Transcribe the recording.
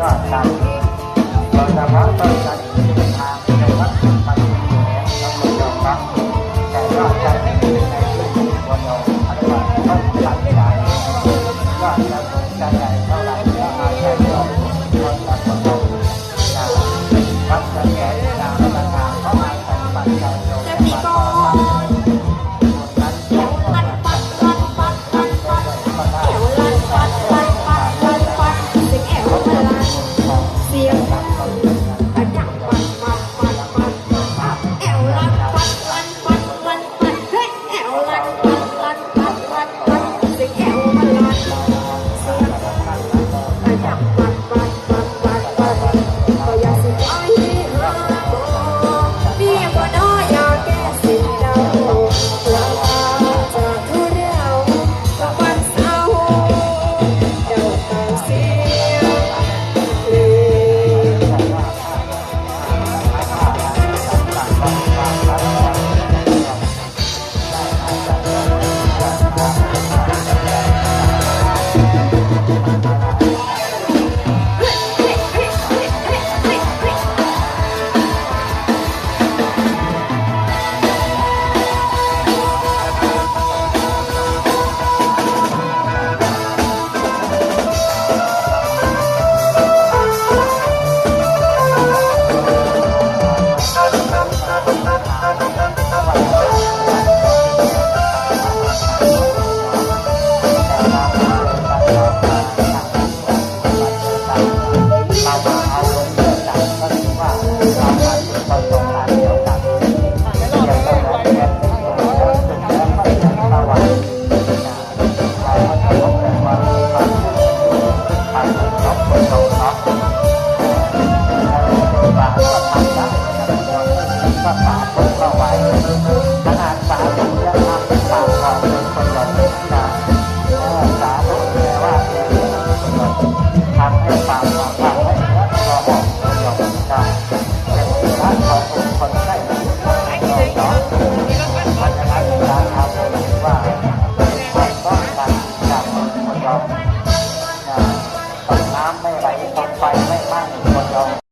ก็ตัดเราจะพัต้นกันทางในวัดปัจจุบันเราจะพักแต่ก็จะ Thank you. ไม่ไหวทนไฟไม่ไหม้คนเรา